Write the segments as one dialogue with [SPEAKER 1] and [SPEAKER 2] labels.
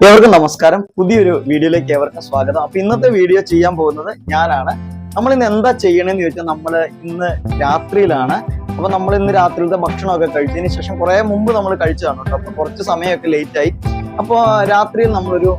[SPEAKER 1] ഏവർക്കും നമസ്കാരം. പുതിയൊരു വീഡിയോയിലേക്ക് ഏവർക്കും സ്വാഗതം. അപ്പൊ ഇന്നത്തെ വീഡിയോ ചെയ്യാൻ പോകുന്നത് ഞാനാണ്. നമ്മൾ ഇന്ന് എന്താ ചെയ്യണമെന്ന് ചോദിച്ചാൽ നമ്മൾ ഇന്ന് രാത്രിയിലാണ്. അപ്പൊ നമ്മൾ ഇന്ന് രാത്രിയിലത്തെ ഭക്ഷണമൊക്കെ കഴിച്ചതിന് ശേഷം കുറെ മുമ്പ് നമ്മൾ കഴിച്ചതാണ് കേട്ടോ. അപ്പൊ കുറച്ച് സമയമൊക്കെ ലേറ്റായി അപ്പോൾ രാത്രിയിൽ നമ്മളൊരു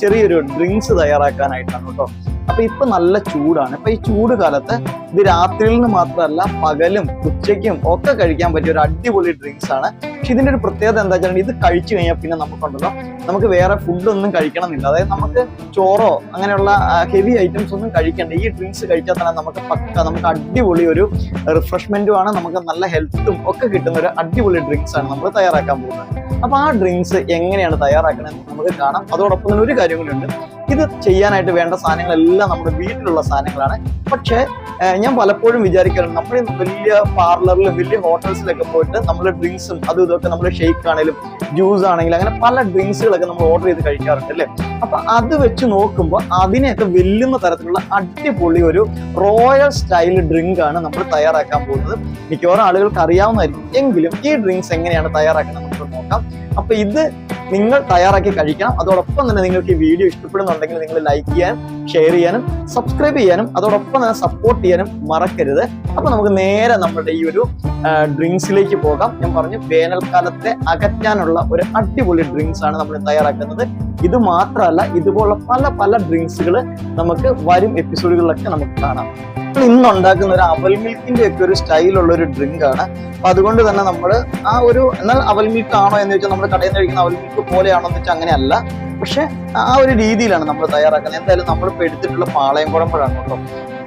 [SPEAKER 1] ചെറിയൊരു ഡ്രിങ്ക്സ് തയ്യാറാക്കാനായിട്ടാണ് കേട്ടോ. അപ്പൊ ഇപ്പൊ നല്ല ചൂടാണ്. ഇപ്പൊ ഈ ചൂട് കാലത്ത് ഇത് രാത്രിയിൽ മാത്രമല്ല പകലും ഉച്ചയ്ക്കും ഒക്കെ കഴിക്കാൻ പറ്റിയ ഒരു അടിപൊളി ഡ്രിങ്ക്സ് ആണ്. പക്ഷെ ഇതിന്റെ ഒരു പ്രത്യേകത എന്താ വെച്ചാൽ ഇത് കഴിച്ചു കഴിഞ്ഞാൽ പിന്നെ നമുക്കുണ്ടല്ലോ നമുക്ക് വേറെ ഫുഡൊന്നും കഴിക്കണമെന്നില്ല. അതായത് നമുക്ക് ചോറോ അങ്ങനെയുള്ള ഹെവി ഐറ്റംസ് ഒന്നും കഴിക്കണ്ട. ഈ ഡ്രിങ്ക്സ് കഴിച്ചാൽ തന്നെ നമുക്ക് പക്ക നമുക്ക് അടിപൊളി ഒരു റിഫ്രഷ്മെന്റും ആണ്. നമുക്ക് നല്ല ഹെൽത്തും ഒക്കെ കിട്ടുന്ന ഒരു അടിപൊളി ഡ്രിങ്ക്സ് ആണ് നമ്മൾ തയ്യാറാക്കാൻ പോകുന്നത്. അപ്പൊ ആ ഡ്രിങ്ക്സ് എങ്ങനെയാണ് തയ്യാറാക്കണമെന്ന് നമുക്ക് കാണാം. അതോടൊപ്പം തന്നെ ഒരു കാര്യം കൂടി ഉണ്ട് ഇത് ചെയ്യാനായിട്ട് വേണ്ട സാധനങ്ങളെല്ലാം നമ്മുടെ വീട്ടിലുള്ള സാധനങ്ങളാണ്. പക്ഷേ ഞാൻ പലപ്പോഴും വിചാരിക്കാറുണ്ട് നമ്മൾ വലിയ പാർലറിലും വലിയ ഹോട്ടൽസിലൊക്കെ പോയിട്ട് നമ്മൾ ഡ്രിങ്ക്സും അതും ഇതൊക്കെ നമ്മൾ ഷെയ്ക്ക് ആണെങ്കിലും ജ്യൂസ് ആണെങ്കിലും അങ്ങനെ പല ഡ്രിങ്ക്സുകളൊക്കെ നമ്മൾ ഓർഡർ ചെയ്ത് കഴിക്കാറുണ്ട് അല്ലേ? അപ്പൊ അത് വെച്ച് നോക്കുമ്പോൾ അതിനെയൊക്കെ വെല്ലുന്ന തരത്തിലുള്ള അടിപൊളി ഒരു റോയൽ സ്റ്റൈൽ ഡ്രിങ്ക് ആണ് നമ്മൾ തയ്യാറാക്കാൻ പോകുന്നത്. മിക്കവാറും ആളുകൾക്ക് അറിയാവുന്നതായിരിക്കും. എങ്കിലും ഈ ഡ്രിങ്ക്സ് എങ്ങനെയാണ് തയ്യാറാക്കുന്നത് നമുക്ക് നോക്കാം. അപ്പൊ ഇത് നിങ്ങൾ തയ്യാറാക്കി കഴിക്കണം. അതോടൊപ്പം തന്നെ നിങ്ങൾക്ക് ഈ വീഡിയോ ഇഷ്ടപ്പെടുന്നുണ്ടെങ്കിൽ നിങ്ങൾ ലൈക്ക് ചെയ്യാനും ഷെയർ ചെയ്യാനും സബ്സ്ക്രൈബ് ചെയ്യാനും അതോടൊപ്പം തന്നെ സപ്പോർട്ട് ചെയ്യാനും മറക്കരുത്. അപ്പൊ നമുക്ക് നേരെ നമ്മുടെ ഈ ഒരു ഡ്രിങ്ക്സിലേക്ക് പോകാം. ഞാൻ പറഞ്ഞു വേനൽക്കാലത്തെ അകറ്റാനുള്ള ഒരു അടിപൊളി ഡ്രിങ്ക്സ് ആണ് നമ്മൾ തയ്യാറാക്കുന്നത്. ഇത് മാത്രമല്ല ഇതുപോലുള്ള പല പല ഡ്രിങ്ക്സുകൾ നമുക്ക് വരും എപ്പിസോഡുകളിലൊക്കെ നമുക്ക് കാണാം. നമ്മൾ ഇന്ന് ഉണ്ടാക്കുന്ന ഒരു അവൽ മിൽക്കിന്റെ ഒക്കെ ഒരു സ്റ്റൈലുള്ള ഒരു ഡ്രിങ്ക് ആണ്. അപ്പൊ അതുകൊണ്ട് തന്നെ നമ്മൾ ആ ഒരു എന്നാൽ അവൽ മിൽക്ക് ആണോ എന്ന് വെച്ചാൽ നമ്മൾ കടയിൽ നിന്ന് കഴിക്കുന്ന അവൽ മിൽക്ക് പോലെയാണോ എന്ന് വെച്ചാൽ അങ്ങനെയല്ല. പക്ഷെ ആ ഒരു രീതിയിലാണ് നമ്മൾ തയ്യാറാക്കുന്നത്. എന്തായാലും നമ്മളിപ്പോൾ എടുത്തിട്ടുള്ള പാളയം കുഴമ്പഴാണ് കേട്ടോ.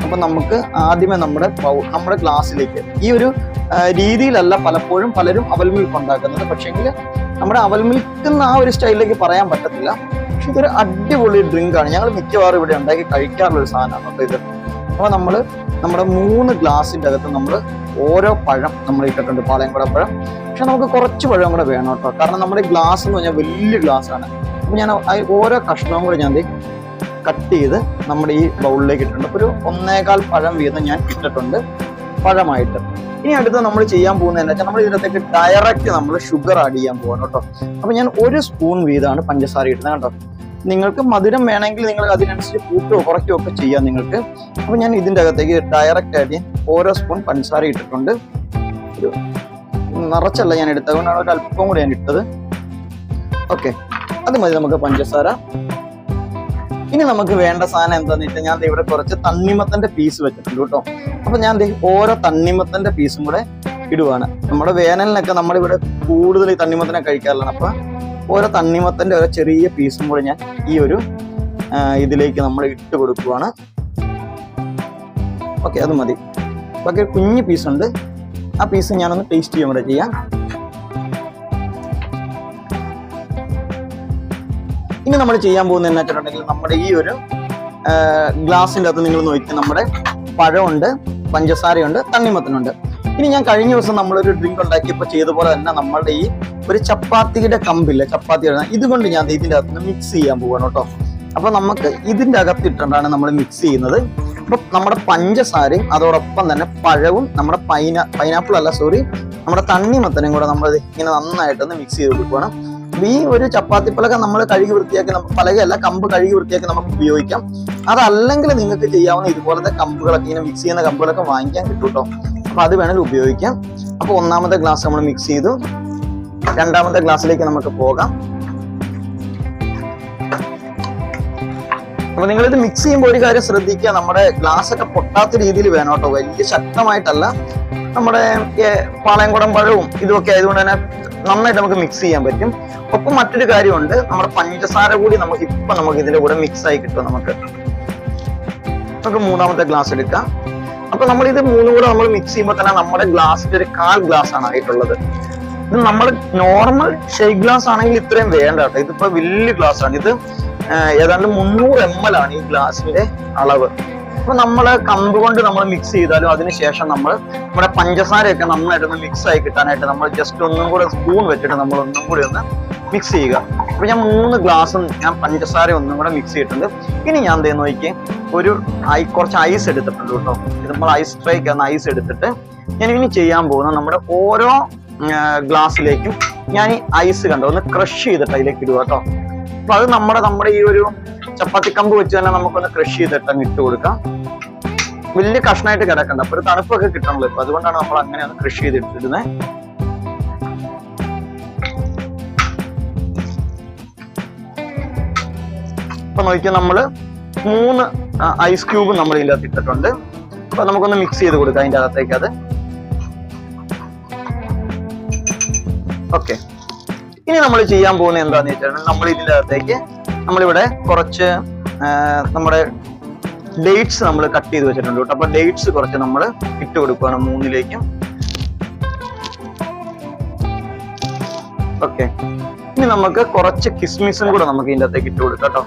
[SPEAKER 1] അപ്പൊ നമുക്ക് ആദ്യമേ നമ്മുടെ നമ്മുടെ ഗ്ലാസ്സിലേക്ക് ഈ ഒരു രീതിയിലല്ല പലപ്പോഴും പലരും അവൽ മിൽക്ക് ഉണ്ടാക്കുന്നത്. പക്ഷെങ്കിൽ നമ്മുടെ അവൽ മിൽക്ക് എന്ന ആ ഒരു സ്റ്റൈലിലേക്ക് പറയാൻ പറ്റത്തില്ല. പക്ഷെ ഇതൊരു അടിപൊളി ഡ്രിങ്ക് ആണ്. ഞങ്ങൾ മിക്കവാറും ഇവിടെ ഉണ്ടാക്കി കഴിക്കാറുള്ള ഒരു സാധനമാണ് കേട്ടോ ഇത്. അപ്പോൾ നമ്മൾ നമ്മുടെ മൂന്ന് ഗ്ലാസിന്റെ അകത്ത് നമ്മൾ ഓരോ പഴം നമ്മൾ ഇട്ടിട്ടുണ്ട്. പാളയംകുട പഴം. പക്ഷെ നമുക്ക് കുറച്ച് പഴം കൂടെ വേണം കേട്ടോ. കാരണം നമ്മുടെ ഗ്ലാസ് എന്ന് പറഞ്ഞാൽ വലിയ ഗ്ലാസ് ആണ്. അപ്പൊ ഞാൻ ഓരോ കഷ്ണവും കൂടെ ഞാൻ കട്ട് ചെയ്ത് നമ്മുടെ ഈ ബൗളിലേക്ക് ഇട്ടിട്ടുണ്ട്. ഒരു ഒന്നേകാൽ പഴം വീതം ഞാൻ ഇട്ടിട്ടുണ്ട്. പഴമായിട്ട്. ഇനി അടുത്ത് നമ്മൾ ചെയ്യാൻ പോകുന്നത് വെച്ചാൽ നമ്മൾ ഇതിനകത്തേക്ക് ഡയറക്റ്റ് നമ്മൾ ഷുഗർ ആഡ് ചെയ്യാൻ പോകണം കേട്ടോ. അപ്പൊ ഞാൻ ഒരു സ്പൂൺ വീതമാണ് പഞ്ചസാര ഇടുന്നത് കേട്ടോ. നിങ്ങൾക്ക് മധുരം വേണമെങ്കിൽ നിങ്ങൾ അതിനനുസരിച്ച് കൂട്ടുകയോ കുറയ്ക്കുകയോ ഒക്കെ ചെയ്യാം നിങ്ങൾക്ക്. അപ്പൊ ഞാൻ ഇതിന്റെ അകത്തേക്ക് ഡയറക്റ്റ് ആയിട്ട് ഓരോ സ്പൂൺ പഞ്ചസാര ഇട്ടിട്ടുണ്ട്. ഒരു നിറച്ചല്ല ഞാൻ എടുത്തത്. അതുകൊണ്ടാണ് ഒരു അല്പം കൂടി ഞാൻ ഇട്ടത്. ഓക്കെ അത് മതി നമുക്ക് പഞ്ചസാര. ഇനി നമുക്ക് വേണ്ട സാധനം എന്താന്ന് വെച്ചാൽ ഞാൻ ഇവിടെ കുറച്ച് തണ്ണിമത്തന്റെ പീസ് വെച്ചിട്ടുണ്ട് കേട്ടോ. അപ്പൊ ഞാൻ ഓരോ തണ്ണിമത്തന്റെ പീസും കൂടെ ഇടുവാണ്. നമ്മുടെ വേനലിനൊക്കെ നമ്മളിവിടെ കൂടുതൽ ഈ തണ്ണിമത്തനെ കഴിക്കാറില്ല. അപ്പൊ ഓരോ തണ്ണിമത്തന്റെ ഓരോ ചെറിയ പീസും കൂടെ ഞാൻ ഈ ഒരു ഇതിലേക്ക് നമ്മൾ ഇട്ട് കൊടുക്കുവാണ്. ഓക്കെ അത് മതി. ബാക്കി കുഞ്ഞു പീസ് ഉണ്ട്. ആ പീസ് ഞാനൊന്ന് ടേസ്റ്റ് ചെയ്യാൻ കൂടെ ചെയ്യാം. ഇനി നമ്മൾ ചെയ്യാൻ പോകുന്നത് എന്ന് വെച്ചിട്ടുണ്ടെങ്കിൽ നമ്മുടെ ഈ ഒരു ഗ്ലാസിന്റെ അകത്ത് നിങ്ങൾ നോക്കി നമ്മുടെ പഴമുണ്ട് പഞ്ചസാരയുണ്ട് തണ്ണിമത്തനുണ്ട്. ഇനി ഞാൻ കഴിഞ്ഞ ദിവസം നമ്മളൊരു ഡ്രിങ്ക് ഉണ്ടാക്കിയപ്പോൾ ചെയ്ത പോലെ തന്നെ നമ്മളുടെ ഈ ഒരു ചപ്പാത്തിയുടെ കമ്പില്ല ചപ്പാത്തിയുടെ ഇതുകൊണ്ട് ഞാൻ ഇതിന്റെ അകത്ത് മിക്സ് ചെയ്യാൻ പോവാണ് കേട്ടോ. അപ്പൊ നമുക്ക് ഇതിന്റെ അകത്ത് ഇട്ടുകൊണ്ടാണ് നമ്മൾ മിക്സ് ചെയ്യുന്നത്. അപ്പൊ നമ്മുടെ പഞ്ചസാരയും അതോടൊപ്പം തന്നെ പഴവും നമ്മുടെ പൈന പൈനാപ്പിൾ അല്ല സോറി നമ്മുടെ തണ്ണിമത്തനും കൂടെ നമ്മൾ ഇങ്ങനെ നന്നായിട്ടൊന്ന് മിക്സ് ചെയ്ത് കൊടുക്കുകയാണ് അപ്പൊ ഈ ഒരു ചപ്പാത്തി പലക നമ്മൾ കഴുകി വൃത്തിയാക്കി പലകയല്ല കമ്പ് കഴുകി വൃത്തിയാക്കി നമുക്ക് ഉപയോഗിക്കാം. അതല്ലെങ്കിൽ നിങ്ങൾക്ക് ചെയ്യാവുന്ന ഇതുപോലത്തെ കമ്പുകളൊക്കെ ഇങ്ങനെ മിക്സ് ചെയ്യുന്ന കമ്പുകളൊക്കെ വാങ്ങിക്കാൻ കിട്ടും കേട്ടോ അപ്പൊ അത് വേണമെങ്കിൽ ഉപയോഗിക്കാം. അപ്പൊ ഒന്നാമത്തെ ഗ്ലാസ് നമ്മൾ മിക്സ് ചെയ്തു. രണ്ടാമത്തെ ഗ്ലാസ്സിലേക്ക് നമുക്ക് പോകാം. അപ്പൊ നിങ്ങൾ ഇത് മിക്സ് ചെയ്യുമ്പോൾ ഒരു കാര്യം ശ്രദ്ധിക്കുക. നമ്മുടെ ഗ്ലാസ് ഒക്കെ പൊട്ടാത്ത രീതിയിൽ വേണം കേട്ടോ. വലിയ ശക്തമായിട്ടല്ല. നമ്മുടെ പാളയംകുടം പഴവും ഇതുമൊക്കെ ആയതുകൊണ്ട് തന്നെ നന്നായിട്ട് നമുക്ക് മിക്സ് ചെയ്യാൻ പറ്റും. ഒപ്പം മറ്റൊരു കാര്യമുണ്ട് നമ്മുടെ പഞ്ചസാര കൂടി നമുക്ക് ഇപ്പൊ നമുക്ക് ഇതിന്റെ കൂടെ മിക്സ് ആയി കിട്ടും നമുക്ക്. നമുക്ക് മൂന്നാമത്തെ ഗ്ലാസ് എടുക്കാം. അപ്പൊ നമ്മൾ ഇത് മൂന്നും കൂടെ നമ്മൾ മിക്സ് ചെയ്യുമ്പോൾ തന്നെ നമ്മുടെ ഗ്ലാസിന്റെ ഒരു കാൽ ഗ്ലാസ് ആണ് ആയിട്ടുള്ളത്. ഇത് നമ്മൾ നോർമൽ ഷെയ്ക്ക് ഗ്ലാസ് ആണെങ്കിൽ ഇത്രയും വേണ്ട കേട്ടോ. ഇതിപ്പോ വലിയ ഗ്ലാസ് ആണ്. ഇത് ഏതാണ്ട് മുന്നൂറ് എം എൽ ആണ് ഈ ഗ്ലാസിന്റെ അളവ്. അപ്പൊ നമ്മൾ കമ്പ് കൊണ്ട് നമ്മൾ മിക്സ് ചെയ്താലും അതിനുശേഷം നമ്മൾ നമ്മുടെ പഞ്ചസാരയൊക്കെ നന്നായിട്ടൊന്ന് മിക്സ് ആയി കിട്ടാനായിട്ട് നമ്മൾ ജസ്റ്റ് ഒന്നും കൂടെ സ്പൂൺ വെച്ചിട്ട് നമ്മൾ ഒന്നും കൂടി ഒന്ന് മിക്സ് ചെയ്യുക. അപ്പൊ ഞാൻ മൂന്ന് ഗ്ലാസ്സും ഞാൻ പഞ്ചസാര ഒന്നും കൂടെ മിക്സ് ചെയ്തിട്ടുണ്ട്. ഇനി ഞാൻ എന്തേ നോക്കി ഒരു ഐ കുറച്ച് ഐസ് എടുത്തിട്ടുണ്ട് കേട്ടോ. ഇത് നമ്മൾ ഐസ് ട്രേക്ക് ആണ് ഐസ് എടുത്തിട്ട് ഞാൻ ഇനി ചെയ്യാൻ പോകുന്ന നമ്മുടെ ഓരോ ഗ്ലാസ്സിലേക്കും ഞാൻ ഈ ഐസ് കണ്ടോ ഒന്ന് ക്രഷ് ചെയ്തിട്ട് അതിലേക്ക് ഇടുക കേട്ടോ. അപ്പൊ അത് നമ്മുടെ നമ്മുടെ ഈ ഒരു ചപ്പാത്തി കമ്പ് വെച്ച് തന്നെ നമുക്കൊന്ന് ക്രഷ് ചെയ്തിട്ട് അങ്ങ് ഇട്ട് കൊടുക്കാം. വലിയ കഷ്ണമായിട്ട് കിടക്കണ്ട. അപ്പൊ ഒരു തണുപ്പൊക്കെ കിട്ടണല്ലോ ഇപ്പൊ. അതുകൊണ്ടാണ് നമ്മൾ അങ്ങനെ ഒന്ന് കൃഷി ചെയ്തിട്ടിരുന്നത് അപ്പൊ നോക്കിയാൽ നമ്മൾ മൂന്ന് ഐസ് ക്യൂബ് നമ്മൾ ഇതിന്റെ അകത്ത് ഇട്ടിട്ടുണ്ട്. അപ്പൊ നമുക്കൊന്ന് മിക്സ് ചെയ്ത് കൊടുക്കാം അതിന്റെ അകത്തേക്ക് അത്. ഓക്കെ ഇനി നമ്മൾ ചെയ്യാൻ പോകുന്നത് എന്താന്ന് വെച്ചാൽ നമ്മൾ ഇതിന്റെ അകത്തേക്ക് നമ്മളിവിടെ കുറച്ച് നമ്മുടെ ഡേറ്റ്സ് നമ്മൾ കട്ട് ചെയ്ത് വെച്ചിട്ടുണ്ട് കേട്ടോ. അപ്പോൾ ഡേറ്റ്സ് കുറച്ച് നമ്മൾ ഇട്ട് കൊടുക്കുകയാണ് മൂന്നിലേക്കും. ഓക്കെ ഇനി നമുക്ക് കുറച്ച് കിസ്മിസും കൂടെ നമുക്ക് ഇതിന്റെ അകത്തേക്ക് ഇട്ട് കൊടുക്കാം കേട്ടോ.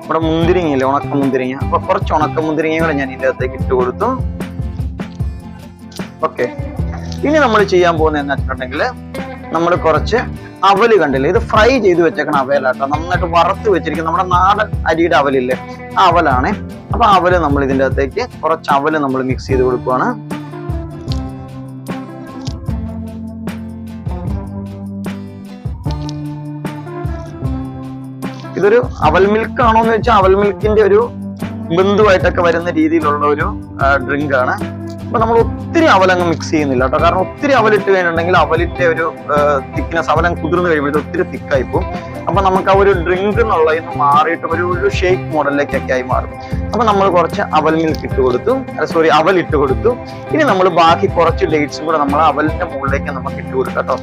[SPEAKER 1] നമ്മുടെ മുന്തിരിങ്ങയില്ലേ ഉണക്ക മുന്തിരിങ്ങ. അപ്പൊ കുറച്ച് ഉണക്ക മുന്തിരിങ്ങ കൂടെ ഞാൻ ഇതിന്റെ അകത്തേക്ക് ഇട്ട് കൊടുത്തു. ഓക്കെ ഇനി നമ്മൾ ചെയ്യാൻ പോകുന്നത് എന്ന് വെച്ചിട്ടുണ്ടെങ്കിൽ നമ്മൾ കുറച്ച് അവൽ കണ്ടില്ലേ? ഇത് ഫ്രൈ ചെയ്ത് വെച്ചേക്കണ അവലാട്ടോ. നന്നായിട്ട് വറുത്ത് വെച്ചിരിക്കുന്ന നമ്മുടെ നാടൻ അരിയുടെ അവലില്ലേ? ആ അവലാണ്. അപ്പൊ അവൽ നമ്മൾ ഇതിന്റെ അകത്തേക്ക് കുറച്ച് അവൽ നമ്മൾ മിക്സ് ചെയ്ത് കൊടുക്കുവാണ്. ഇതൊരു അവൽ മിൽക്ക് ആണോ എന്ന് വെച്ചാൽ അവൽ മിൽക്കിന്റെ ഒരു ബന്ധുവായിട്ടൊക്കെ വരുന്ന രീതിയിലുള്ള ഒരു ഡ്രിങ്ക് ആണ്. അപ്പൊ നമ്മൾ ഒത്തിരി അവലങ്ങ് മിക്സ് ചെയ്യുന്നില്ല കേട്ടോ. കാരണം ഒത്തിരി അവലിട്ട് കഴിഞ്ഞിട്ടുണ്ടെങ്കിൽ അവലിന്റെ ഒരു തിക്നെസ് അവലം കുതിർന്നു കഴിയുമ്പോൾ ഒത്തിരി തിക്കായി പോകും. അപ്പൊ നമുക്ക് ആ ഒരു ഡ്രിങ്ക് എന്നുള്ള മാറിയിട്ട് ഒരു ഒരു ഷേക്ക് മോഡലിലേക്കൊക്കെ ആയി മാറും. അപ്പൊ നമ്മൾ കുറച്ച് അവൽ മിൽക്ക് ഇട്ട് കൊടുത്തു. സോറി അവൽ ഇട്ട് കൊടുത്തു. ഇനി നമ്മൾ ബാക്കി കുറച്ച് ഡേറ്റ്സും കൂടെ നമ്മൾ അവലിന്റെ മുകളിലേക്ക് നമുക്ക് ഇട്ട് കൊടുക്കാം കേട്ടോ.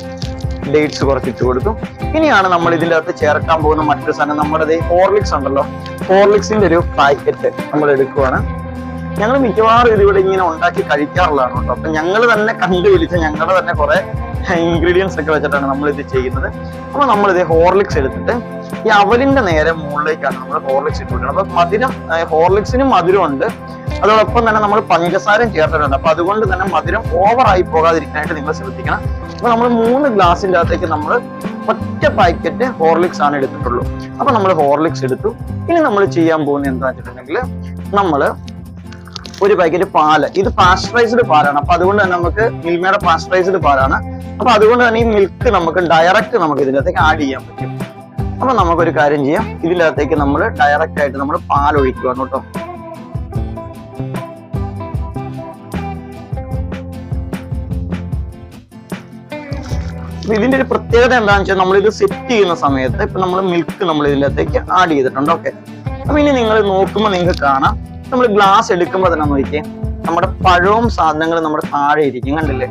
[SPEAKER 1] ഡേറ്റ്സ് കുറച്ച് ഇട്ട് കൊടുത്തു. ഇനിയാണ് നമ്മൾ ഇതിന്റെ അകത്ത് ചേർക്കാൻ പോകുന്ന മറ്റൊരു സാധനം. നമ്മുടെ ഹോർലിക്സ് ഉണ്ടല്ലോ. ഹോർലിക്സിന്റെ ഒരു പാക്കറ്റ് നമ്മൾ എടുക്കുവാണ്. ഞങ്ങൾ മിക്കവാറും ഇതിവിടെ ഇങ്ങനെ ഉണ്ടാക്കി കഴിക്കാറുള്ളതാണ് കേട്ടോ. അപ്പൊ ഞങ്ങൾ തന്നെ കണ്ടുപിടിച്ച് ഞങ്ങളുടെ തന്നെ കുറെ ഇൻഗ്രീഡിയൻസ് ഒക്കെ വെച്ചിട്ടാണ് നമ്മൾ ഇത് ചെയ്യുന്നത്. അപ്പൊ നമ്മൾ ഇത് ഹോർലിക്സ് എടുത്തിട്ട് ഈ അവലിന്റെ നേരെ മുകളിലേക്കാണ് നമ്മൾ ഹോർലിക്സ് ഇട്ട് കൊടുക്കുന്നത്. അപ്പൊ മധുരം ഹോർലിക്സിനും മധുരം ഉണ്ട്. അതോടൊപ്പം തന്നെ നമ്മൾ പഞ്ചസാരം ചേർത്തിട്ടുണ്ട്. അപ്പൊ അതുകൊണ്ട് തന്നെ മധുരം ഓവറായി പോകാതിരിക്കാനായിട്ട് നിങ്ങൾ ശ്രദ്ധിക്കണം. അപ്പൊ നമ്മൾ മൂന്ന് ഗ്ലാസിന്റെ അകത്തേക്ക് നമ്മൾ ഒറ്റ പാക്കറ്റ് ഹോർലിക്സ് ആണ് എടുത്തിട്ടുള്ളൂ. അപ്പൊ നമ്മൾ ഹോർലിക്സ് എടുത്തു. ഇനി നമ്മൾ ചെയ്യാൻ പോകുന്നത് എന്താ വെച്ചിട്ടുണ്ടെങ്കിൽ നമ്മൾ ഒരു പാക്കറ്റ് പാൽ. ഇത് പാസ്റ്ററൈസ്ഡ് പാലാണ്. അപ്പൊ അതുകൊണ്ട് തന്നെ നമുക്ക് മിൽമയുടെ പാസ്റ്ററൈസ്ഡ് പാലാണ്. അപ്പൊ അതുകൊണ്ട് തന്നെ ഈ മിൽക്ക് നമുക്ക് ഡയറക്റ്റ് നമുക്ക് ഇതിനകത്തേക്ക് ആഡ് ചെയ്യാൻ പറ്റും. അപ്പൊ നമുക്കൊരു കാര്യം ചെയ്യാം. ഇതിനകത്തേക്ക് നമ്മൾ ഡയറക്റ്റ് ആയിട്ട് നമ്മൾ പാൽ ഒഴിക്കുക കേട്ടോ. ഇതിന്റെ ഒരു പ്രത്യേകത എന്താണെന്ന് വെച്ചാൽ നമ്മൾ ഇത് സെറ്റ് ചെയ്യുന്ന സമയത്ത് ഇപ്പൊ നമ്മൾ മിൽക്ക് നമ്മൾ ഇതിന്റെ അകത്തേക്ക് ആഡ് ചെയ്തിട്ടുണ്ട്. ഓക്കെ അപ്പൊ ഇനി നിങ്ങൾ നോക്കുമ്പോൾ നിങ്ങൾക്ക് കാണാം. നമ്മൾ ഗ്ലാസ് എടുക്കുമ്പോൾ തന്നെ നോക്കിയേ നമ്മുടെ പഴവും സാധനങ്ങളും നമ്മുടെ താഴെ ഇരിക്കും കണ്ടില്ലേ?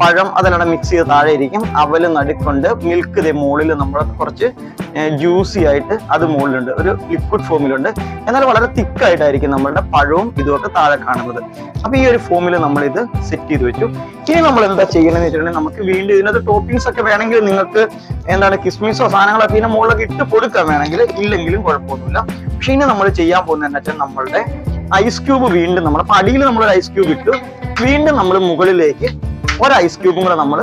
[SPEAKER 1] പഴം അതിലൂടെ മിക്സ് ചെയ്ത് താഴെ ഇരിക്കും അവൽ നടുക്കൊണ്ട് മിൽക്ക് ഇതേ മുകളിൽ നമ്മൾ കുറച്ച് ജ്യൂസി ആയിട്ട് അത് മുകളിലുണ്ട് ഒരു ലിക്വിഡ് ഫോമിലുണ്ട് എന്നാൽ വളരെ തിക്കായിട്ടായിരിക്കും നമ്മളുടെ പഴവും ഇതുമൊക്കെ താഴെ കാണുന്നത്. അപ്പൊ ഈ ഒരു ഫോമിൽ നമ്മൾ ഇത് സെറ്റ് ചെയ്ത് വെച്ചു. ഇനി നമ്മൾ എന്താ ചെയ്യണമെന്ന് വെച്ചിട്ടുണ്ടെങ്കിൽ നമുക്ക് വീണ്ടും ഇതിനകത്ത് ടോപ്പിംഗ്സ് ഒക്കെ വേണമെങ്കിൽ നിങ്ങൾക്ക് എന്താണ് കിസ്മിസോ സാധനങ്ങളൊക്കെ ഇതിന്റെ മുകളിലൊക്കെ ഇട്ട് കൊടുക്കാൻ വേണമെങ്കിൽ ഇല്ലെങ്കിലും കുഴപ്പമൊന്നുമില്ല. പക്ഷെ ഇനി നമ്മൾ ചെയ്യാൻ പോകുന്നതെന്ന് വെച്ചാൽ നമ്മളുടെ ഐസ് ക്യൂബ് വീണ്ടും നമ്മൾ അടിയിൽ നമ്മൾ ഒരു ഐസ് ക്യൂബ് ഇട്ടു. വീണ്ടും നമ്മൾ മുകളിലേക്ക് ഒരു ഐസ് ക്യൂബും കൂടെ നമ്മൾ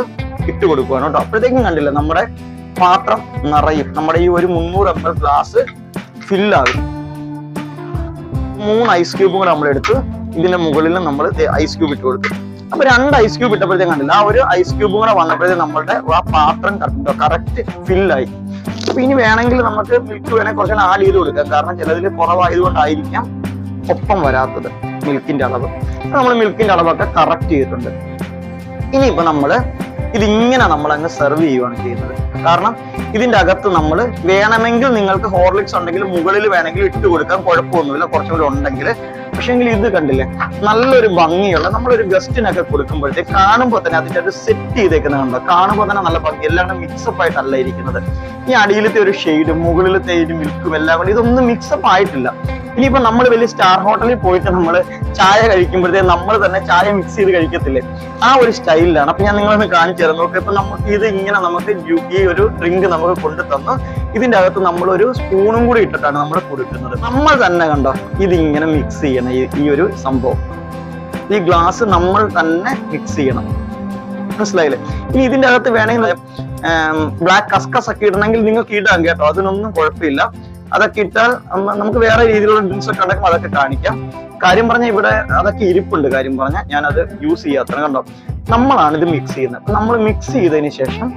[SPEAKER 1] ഇട്ട് കൊടുക്കുകയാണ് കേട്ടോ. അപ്പോഴത്തേക്കും കണ്ടില്ല നമ്മുടെ പാത്രം നിറയും. നമ്മുടെ ഈ ഒരു മുന്നൂറ് എം എൽ ഗ്ലാസ് ഫില്ലാകും മൂന്ന് ഐസ് ക്യൂബും കൂടെ നമ്മൾ എടുത്ത് ഇതിന്റെ മുകളിൽ നമ്മൾ ഐസ് ക്യൂബ് ഇട്ട് കൊടുത്തു. അപ്പൊ രണ്ട് ഐസ് ക്യൂബ് ഇട്ടപ്പോഴത്തേക്കും കണ്ടില്ല ആ ഒരു ഐസ് ക്യൂബും കൂടെ വന്നപ്പോഴത്തേക്കും നമ്മളുടെ ആ പാത്രം കറക്റ്റ് കറക്റ്റ് ഫില്ലായി അപ്പൊ ഇനി വേണമെങ്കിൽ നമുക്ക് മിൽക്ക് വേണമെങ്കിൽ കുറച്ചുകൂടെ ആഡ് ചെയ്ത് കൊടുക്കാം. കാരണം ചിലതിൽ കുറവായതുകൊണ്ടായിരിക്കാം ഒപ്പം വരാത്തത് മിൽക്കിന്റെ അളവ്. നമ്മൾ മിൽക്കിന്റെ അളവൊക്കെ കറക്റ്റ് ചെയ്തിട്ടുണ്ട്. ഇനിയിപ്പോ നമ്മൾ ഇതിങ്ങനെ നമ്മൾ അങ്ങ് സെർവ് ചെയ്യുകയാണ് ചെയ്യുന്നത്. കാരണം ഇതിന്റെ അകത്ത് നമ്മൾ വേണമെങ്കിൽ നിങ്ങൾക്ക് ഹോർലിക്സ് ഉണ്ടെങ്കിൽ മുകളിൽ വേണമെങ്കിൽ ഇട്ട് കൊടുക്കാൻ കുഴപ്പമൊന്നുമില്ല. കുറച്ചും കൂടി ഉണ്ടെങ്കിൽ പക്ഷെങ്കിൽ ഇത് കണ്ടില്ലേ? നല്ലൊരു ഭംഗിയുള്ള നമ്മളൊരു ഗസ്റ്റിനൊക്കെ കൊടുക്കുമ്പോഴത്തേക്ക് കാണുമ്പോൾ തന്നെ അതിന്റെ ഒരു സെറ്റ് ചെയ്തേക്കുന്നത് കണ്ടോ? കാണുമ്പോൾ തന്നെ നല്ല ഭംഗി. എല്ലാം മിക്സപ്പ് ആയിട്ടല്ല ഇരിക്കുന്നത്. ഈ അടിയിലത്തെ ഒരു ഷെയ്ഡും മുകളിലത്തെ ഒരു മിൽക്കും എല്ലാം കൂടി ഇതൊന്നും മിക്സപ്പ് ആയിട്ടില്ല. ഇനിയിപ്പോ നമ്മൾ വലിയ സ്റ്റാർ ഹോട്ടലിൽ പോയിട്ട് നമ്മൾ ചായ കഴിക്കുമ്പോഴത്തേക്ക് നമ്മൾ തന്നെ ചായ മിക്സ് ചെയ്ത് കഴിക്കത്തില്ലേ? ആ ഒരു സ്റ്റൈലിലാണ്. അപ്പൊ ഞാൻ നിങ്ങളൊന്ന് കാണിച്ചു തരാം. നോക്കാം ഇപ്പൊ നമുക്ക് ഇത് ഇങ്ങനെ നമുക്ക് ഈ ഒരു ഡ്രിങ്ക് നമുക്ക് കൊണ്ടു തന്നു ഇതിന്റെ അകത്ത് നമ്മൾ ഒരു സ്പൂണും കൂടി ഇട്ടിട്ടാണ് നമ്മൾ കൊടുക്കുന്നത് നമ്മൾ തന്നെ കണ്ടോ ഇതിങ്ങനെ മിക്സ് ചെയ്യണം ഈ ഒരു സംഭവം. ഈ ഗ്ലാസ് നമ്മൾ തന്നെ മിക്സ് ചെയ്യണം. മനസ്സിലായില്ലേ? ഇനി ഇതിന്റെ അകത്ത് വേണമെങ്കിൽ ബ്ലാക്ക് കസ്കസ് ഒക്കെ ഇടണമെങ്കിൽ നിങ്ങൾക്ക് ഇടാം കേട്ടോ. അതിനൊന്നും കുഴപ്പമില്ല. അതൊക്കെ ഇട്ടാൽ നമുക്ക് വേറെ രീതിയിലുള്ള ഡ്രിങ്ക്സ് ഒക്കെ ഉണ്ടെങ്കിൽ അതൊക്കെ കാണിക്കാം. കാര്യം പറഞ്ഞ ഇവിടെ അതൊക്കെ ഇരിപ്പുണ്ട്. കാര്യം പറഞ്ഞാൽ ഞാൻ അത് യൂസ് ചെയ്യാത്ത കണ്ടോ? നമ്മളാണ് ഇത് മിക്സ് ചെയ്യുന്നത്. അപ്പൊ നമ്മൾ മിക്സ് ചെയ്തതിന് ശേഷം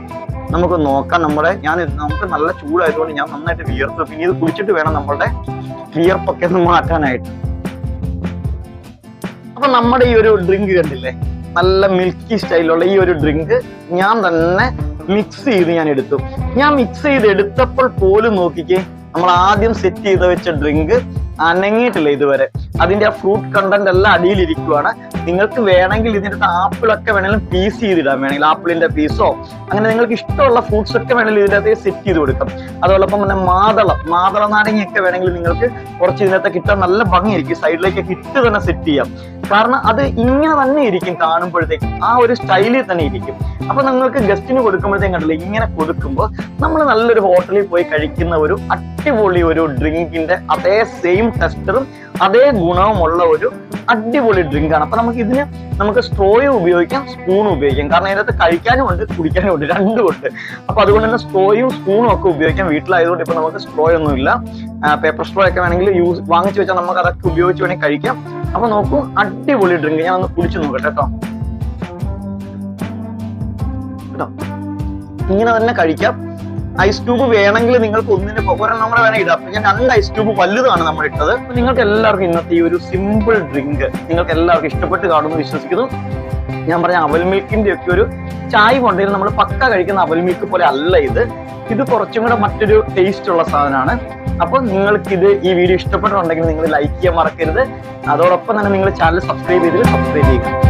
[SPEAKER 1] നമുക്ക് നോക്കാം നമ്മുടെ ഞാൻ നമുക്ക് നല്ല ചൂടായതുകൊണ്ട് ഞാൻ നന്നായിട്ട് വിയർത്തു പിന്നെ ഇത് കുടിച്ചിട്ട് വേണം നമ്മളുടെ വിയർപ്പൊക്കെ ഒന്ന് മാറ്റാനായിട്ട്. അപ്പൊ നമ്മുടെ ഈ ഒരു ഡ്രിങ്ക് കണ്ടില്ലേ? നല്ല മിൽക്കി സ്റ്റൈലുള്ള ഈ ഒരു ഡ്രിങ്ക് ഞാൻ തന്നെ മിക്സ് ചെയ്ത് ഞാൻ എടുത്തു. ഞാൻ മിക്സ് ചെയ്ത് എടുത്തപ്പോൾ പോലും നോക്കിക്കേ നമ്മൾ ആദ്യം സെറ്റ് ചെയ്ത് വെച്ച ഡ്രിങ്ക് അനങ്ങിയിട്ടില്ല ഇതുവരെ. അതിന്റെ ആ ഫ്രൂട്ട് കണ്ടന്റ് എല്ലാം അടിയിലിരിക്കുവാണ്. നിങ്ങൾക്ക് വേണമെങ്കിൽ ഇതിന്റെ ഇതിന്റെ ആപ്പിളൊക്കെ വേണമെങ്കിലും പീസ് ചെയ്തിടാൻ വേണമെങ്കിൽ ആപ്പിളിന്റെ പീസോ അങ്ങനെ നിങ്ങൾക്ക് ഇഷ്ടമുള്ള ഫ്രൂട്ട്സ് ഒക്കെ വേണമെങ്കിൽ ഇതിനകത്ത് സെറ്റ് ചെയ്ത് കൊടുക്കാം. അതോടൊപ്പം തന്നെ മാതളം മാതള നാരങ്ങയൊക്കെ വേണമെങ്കിൽ നിങ്ങൾക്ക് കുറച്ച് ഇതിനകത്ത് കിട്ടാൻ നല്ല ഭംഗിയായിരിക്കും. സൈഡിലേക്ക് ഇട്ട് തന്നെ സെറ്റ് ചെയ്യാം. കാരണം അത് ഇങ്ങനെ തന്നെ ഇരിക്കും കാണുമ്പോഴത്തേക്ക്. ആ ഒരു സ്റ്റൈലിൽ തന്നെ ഇരിക്കും. അപ്പൊ നിങ്ങൾക്ക് ഗസ്റ്റിന് കൊടുക്കുമ്പോഴത്തേക്കും കണ്ടില്ല ഇങ്ങനെ കൊടുക്കുമ്പോൾ നമ്മൾ നല്ലൊരു ഹോട്ടലിൽ പോയി കഴിക്കുന്ന ഒരു അടിപൊളി ഒരു ഡ്രിങ്കിന്റെ അതേ സെയിം ടെസ്റ്ററും അതേ ഗുണവുമുള്ള ഒരു അടിപൊളി ഡ്രിങ്ക് ആണ് അപ്പൊ നമുക്ക് ഇതിന് നമുക്ക് സ്ട്രോ ഉപയോഗിക്കാം സ്പൂണും ഉപയോഗിക്കാം. കാരണം ഇതിനകത്ത് കഴിക്കാനും ഉണ്ട് കുടിക്കാനും ഉണ്ട് രണ്ടും ഉണ്ട്. അപ്പൊ അതുകൊണ്ട് തന്നെ സ്ട്രോയും സ്പൂണും ഒക്കെ ഉപയോഗിക്കാം. വീട്ടിലായതുകൊണ്ട് ഇപ്പൊ നമുക്ക് സ്ട്രോ ഒന്നും ഇല്ല. പേപ്പർ സ്ട്രോ ഒക്കെ വേണമെങ്കിൽ യൂസ് വാങ്ങിച്ചു വെച്ചാൽ നമുക്ക് അതൊക്കെ ഉപയോഗിച്ച് വേണമെങ്കിൽ കഴിക്കാം. അപ്പൊ നോക്കൂ അടിപൊളി ഡ്രിങ്ക്. ഞാൻ ഒന്ന് കുടിച്ചു നോക്കട്ടെ കേട്ടോ. കേട്ടോ? ഇങ്ങനെ തന്നെ കഴിക്കാം. ഐസ് ക്യൂബ് വേണമെങ്കിൽ നിങ്ങൾക്ക് ഒന്നിന് ഒരെണ്ണം കൂടെ വേണമെങ്കിൽ ഇടാം. ഞാൻ രണ്ട് ഐസ് ക്യൂബ് വലുതാണ് നമ്മൾ ഇട്ടത്. നിങ്ങൾക്ക് എല്ലാവർക്കും ഇന്നത്തെ ഈ ഒരു സിമ്പിൾ ഡ്രിങ്ക് നിങ്ങൾക്ക് എല്ലാവർക്കും ഇഷ്ടപ്പെട്ട് കാണുമെന്ന് വിശ്വസിക്കുന്നു. ഞാൻ പറഞ്ഞ അവൽ മിൽക്കിന്റെ ഒക്കെ ഒരു ചായ കൊണ്ടുവരുന്ന നമ്മൾ പക്ക കഴിക്കുന്ന അവൽ മിൽക്ക് പോലെ അല്ല ഇത്. ഇത് കുറച്ചും കൂടെ മറ്റൊരു ടേസ്റ്റ് ഉള്ള സാധനമാണ്. അപ്പോൾ നിങ്ങൾക്ക് ഇത് ഈ വീഡിയോ ഇഷ്ടപ്പെട്ടിട്ടുണ്ടെങ്കിൽ നിങ്ങൾ ലൈക്ക് ചെയ്യാൻ മറക്കരുത്. അതോടൊപ്പം തന്നെ നിങ്ങൾ ചാനൽ സബ്സ്ക്രൈബ് ചെയ്തിട്ട് സബ്സ്ക്രൈബ് ചെയ്യുക.